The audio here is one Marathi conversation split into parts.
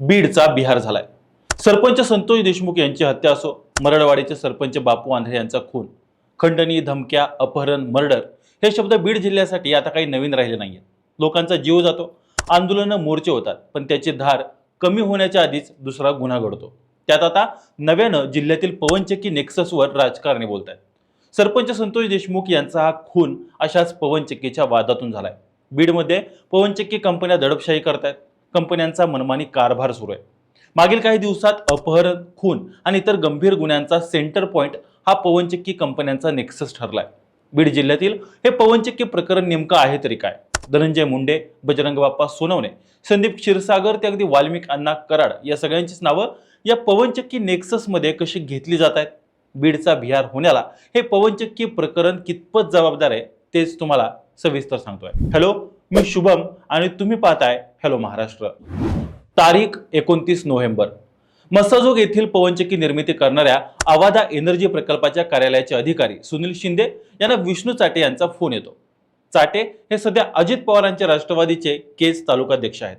बीडचा बिहार झालाय. सरपंच संतोष देशमुख यांची हत्या असो मरडवाडीचे सरपंच बापू आंधळे यांचा खून खंडणी धमक्या अपहरण मर्डर हे शब्द बीड जिल्ह्यासाठी आता काही नवीन राहिले नाहीये लोकांचा जीव जातो आंदोलनं मोर्चे होतात पण त्याची धार कमी होण्याच्या आधीच दुसरा गुन्हा घडतो. त्यात आता नव्यानं जिल्ह्यातील पवनचक्की नेक्ससवर राजकारणी बोलत आहेत सरपंच संतोष देशमुख यांचा हा खून अशाच पवनचक्कीच्या वादातून झालाय. बीडमध्ये पवनचक्की कंपन्या दडपशाही करतायत. कंपन्यांचा मनमानी कारभार सुरू आहे. मागील काही दिवसात अपहरण खून आणि इतर गंभीर गुन्ह्यांचा सेंटर पॉइंट हा पवनचक्की कंपन्यांचा नेक्सस ठरलाय. बीड जिल्ह्यातील हे पवनचक्की प्रकरण नेमकं आहे तरी काय? धनंजय मुंडे बजरंग बाप्पा सोनवणे संदीप क्षीरसागर ते अगदी वाल्मिक अण्णा कराड या सगळ्यांचीच नावं या पवनचक्की नेक्ससमध्ये कशी घेतली जात आहेत? बीडचा बिहार होण्याला हे पवनचक्की प्रकरण कितपत जबाबदार आहे तेच तुम्हाला सविस्तर सांगतोय. हॅलो मी शुभम आणि तुम्ही पाहताय हॅलो महाराष्ट्र. तारीख एकोणतीस नोव्हेंबर. मस्साजोग येथील पवनचक्की निर्मिती करणाऱ्या आवादा एनर्जी प्रकल्पाच्या कार्यालयाचे अधिकारी सुनील शिंदे यांना विष्णू चाटे यांचा फोन येतो. चाटे हे सध्या अजित पवारांच्या राष्ट्रवादीचे केस तालुकाध्यक्ष आहेत.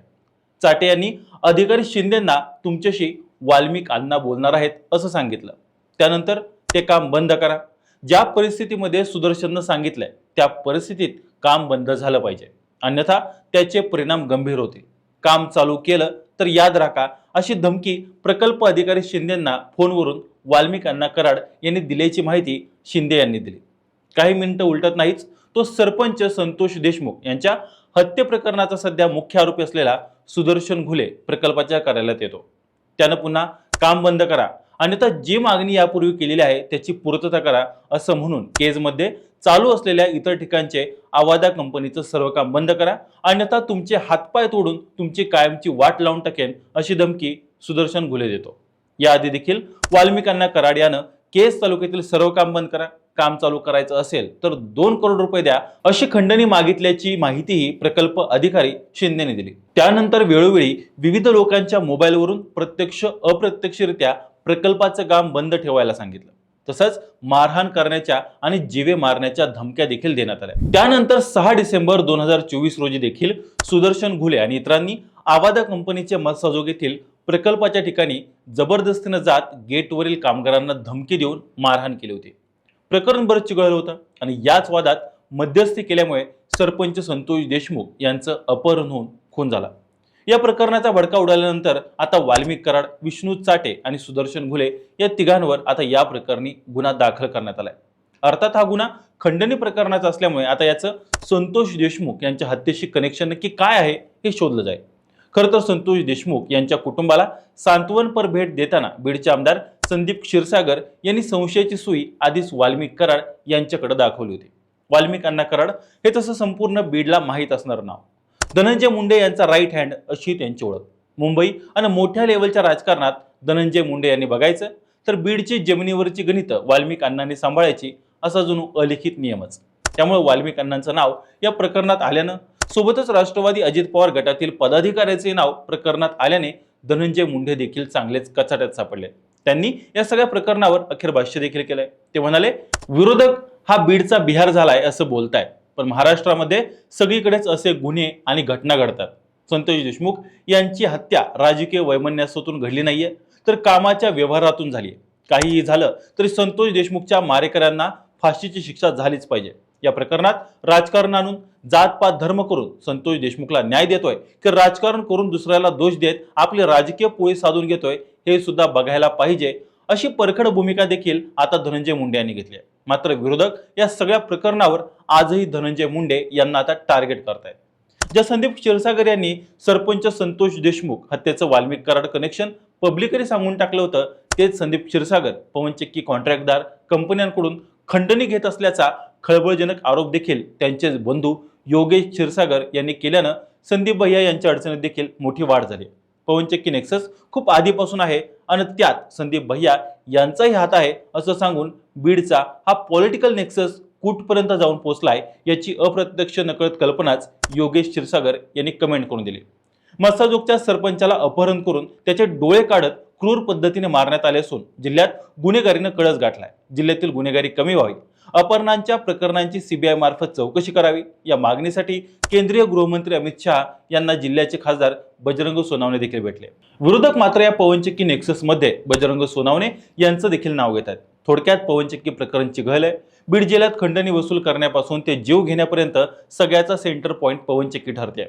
चाटे यांनी अधिकारी शिंदेंना तुमच्याशी वाल्मिक अण्णा बोलणार आहेत असं सांगितलं. त्यानंतर ते काम बंद करा. ज्या परिस्थितीमध्ये सुदर्शननं सांगितलंय त्या परिस्थितीत काम बंद झालं पाहिजे. अन्यथा त्याचे परिणाम गंभीर होते. काम चालू केलं तर याद राखा अशी धमकी प्रकल्प अधिकारी शिंदेंना फोनवरून वाल्मिक अण्णा कराड यांनी दिल्याची माहिती शिंदे यांनी दिली. काही मिनिटं उलटत नाहीच तो सरपंच संतोष देशमुख यांच्या हत्ये प्रकरणाचा सध्या मुख्य आरोपी असलेला सुदर्शन घुले प्रकल्पाच्या कार्यालयात येतो. त्यानं पुन्हा काम बंद करा. अन्यथा जी मागणी यापूर्वी केलेली आहे त्याची पूर्तता करा असं म्हणून केजमध्ये चालू असलेल्या इतर ठिकाणचे आवादा कंपनीचं सर्व काम बंद करा. अन्यथा तुमचे हातपाय तोडून तुमची कायमची वाट लावून टाकेन अशी धमकी सुदर्शन घुले देतो. याआधी देखील वाल्मिकांना कराड यानं केस तालुक्यातील सर्व काम बंद करा. काम चालू करायचं असेल तर दोन करोड रुपये द्या अशी खंडणी मागितल्याची माहितीही प्रकल्प अधिकारी शिंदेने दिली. त्यानंतर वेळोवेळी विविध लोकांच्या मोबाईलवरून प्रत्यक्ष अप्रत्यक्षरित्या प्रकल्पाचं काम बंद ठेवायला सांगितलं. तसंच मारहाण करण्याच्या आणि जीवे मारण्याच्या धमक्या देखील देण्यात आल्या. त्यानंतर सहा डिसेंबर दोन हजार चोवीस रोजी देखील सुदर्शन घुले आणि इतरांनी आवादा कंपनीचे मत्साजोग येथील प्रकल्पाच्या ठिकाणी जबरदस्तीनं जात गेटवरील कामगारांना धमकी देऊन मारहाण केली होती. प्रकरण बरंच चिघळलं होतं आणि याच वादात मध्यस्थी केल्यामुळे सरपंच संतोष देशमुख यांचं अपहरण होऊन खून झाला. या प्रकरणाचा भडका उडाल्यानंतर आता वाल्मिक कराड विष्णू चाटे आणि सुदर्शन घुले या तिघांवर आता या प्रकरणी गुन्हा दाखल करण्यात आलाय. अर्थात हा गुन्हा खंडणी प्रकरणाचा असल्यामुळे आता याचं संतोष देशमुख यांच्या हत्येशी कनेक्शन नक्की काय आहे हे शोधलं जाईल. खरं तर संतोष देशमुख यांच्या कुटुंबाला सांत्वनपर भेट देताना बीडचे आमदार संदीप क्षीरसागर यांनी संशयाची सुई आधीच वाल्मिक कराड यांच्याकडे दाखवली होती. वाल्मिक अण्णा कराड हे तसं संपूर्ण बीडला माहीत असणारं नाव. धनंजय मुंडे यांचा राईट हँड अशी त्यांची ओळख. मुंबई आणि मोठ्या लेवलच्या राजकारणात धनंजय मुंडे यांनी बघायचं तर बीडची जमिनीवरची गणितं वाल्मिक अण्णांनी सांभाळायची असा जणू अलिखित नियमच. त्यामुळे वाल्मिक अण्णांचं नाव या प्रकरणात आल्यानं सोबतच राष्ट्रवादी अजित पवार गटातील पदाधिकाऱ्याचे नाव प्रकरणात आल्याने धनंजय मुंडे देखील चांगलेच कचाट्यात सापडले. त्यांनी या सगळ्या प्रकरणावर अखेर भाष्य देखील केलंय. ते म्हणाले विरोधक हा बीडचा बिहार झालाय असं बोलताय पण महाराष्ट्रामध्ये सगळीकडेच असे गुन्हे आणि घटना घडतात. संतोष देशमुख यांची हत्या राजकीय वैमनस्यातून घडली नाहीये तर कामाच्या व्यवहारातून झाली काहीही झालं तरी संतोष देशमुखच्या मारेकऱ्यांना फाशीची शिक्षा झालीच पाहिजे. या प्रकरणात राजकारण आणून जातपात धर्म करून संतोष देशमुखला न्याय देतोय की राजकारण करून दुसऱ्याला दोष देत आपले राजकीय पोळी साधून घेतोय हे सुद्धा बघायला पाहिजे. अशी परखड भूमिका देखील आता धनंजय मुंडे यांनी घेतली आहे. मात्र विरोधक या सगळ्या प्रकरणावर आजही धनंजय मुंडे यांना आता टार्गेट करतायत. ज्या संदीप क्षीरसागर यांनी सरपंच संतोष देशमुख हत्येचं वाल्मिक कराड कनेक्शन पब्लिकली सांगून टाकलं होतं तेच संदीप क्षीरसागर पवनचक्की कॉन्ट्रॅक्टदार कंपन्यांकडून खंडणी घेत असल्याचा खळबळजनक आरोप देखील त्यांचे बंधू योगेश क्षीरसागर यांनी केल्यानं संदीप भैया यांच्या अडचणीत देखील मोठी वाढ झाली पवनचक्की नेक्सस खूप आधीपासून आहे आणि त्यात संदीप भैया यांचाही हात आहे असं सांगून बीडचा हा पॉलिटिकल नेक्सस कुठपर्यंत जाऊन पोहोचलाय याची अप्रत्यक्ष नकळत कल्पनाच योगेश क्षीरसागर यांनी कमेंट करून दिली. मस्साजोगच्या सरपंचाला अपहरण करून त्याचे डोळे काढत क्रूर पद्धतीने मारण्यात आले असून जिल्ह्यात गुन्हेगारीनं कळस गाठलाय. जिल्ह्यातील गुन्हेगारी कमी व्हावी. अपहरणांच्या प्रकरणांची सीबीआय मार्फत चौकशी करावी. या मागणीसाठी केंद्रीय गृहमंत्री अमित शहा यांना जिल्ह्याचे खासदार बजरंग सोनावणे देखील भेटले. विरोधक मात्र या पवनचक्की नेक्ससमध्ये बजरंग सोनावणे यांचं देखील नाव घेत आहेत. थोडक्यात पवनचक्की प्रकरण चिघळलं आहे. बीड जिल्ह्यात खंडणी वसूल करण्यापासून ते जीव घेण्यापर्यंत सगळ्याचा सेंटर पॉईंट पवनचक्की ठरते.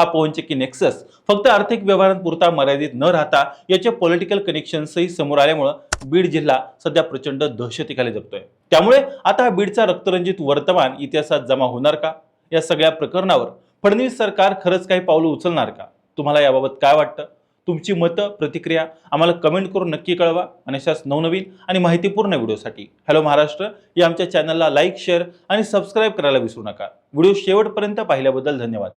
हा पवनचक्की नेक्सस? फक्त आर्थिक व्यवहारांपुरता मर्यादित न राहता याचे पॉलिटिकल कनेक्शन्सही समोर आल्यामुळं बीड जिल्हा सध्या प्रचंड दहशतीखाली जगतोय. त्यामुळे आता हा बीडचा रक्तरंजित वर्तमान इतिहासात जमा होणार का? या सगळ्या प्रकरणावर फडणवीस सरकार खरंच काही पावलं उचलणार का? तुम्हाला याबाबत काय वाटतं? तुमची मतं प्रतिक्रिया आम्हाला कमेंट करून नक्की कळवा आणि अशाच नवनवीन आणि माहितीपूर्ण व्हिडिओसाठी. हॅलो महाराष्ट्र या आमच्या चॅनलला लाईक शेअर आणि सबस्क्राईब करायला विसरू नका. व्हिडिओ शेवटपर्यंत पाहिल्याबद्दल धन्यवाद.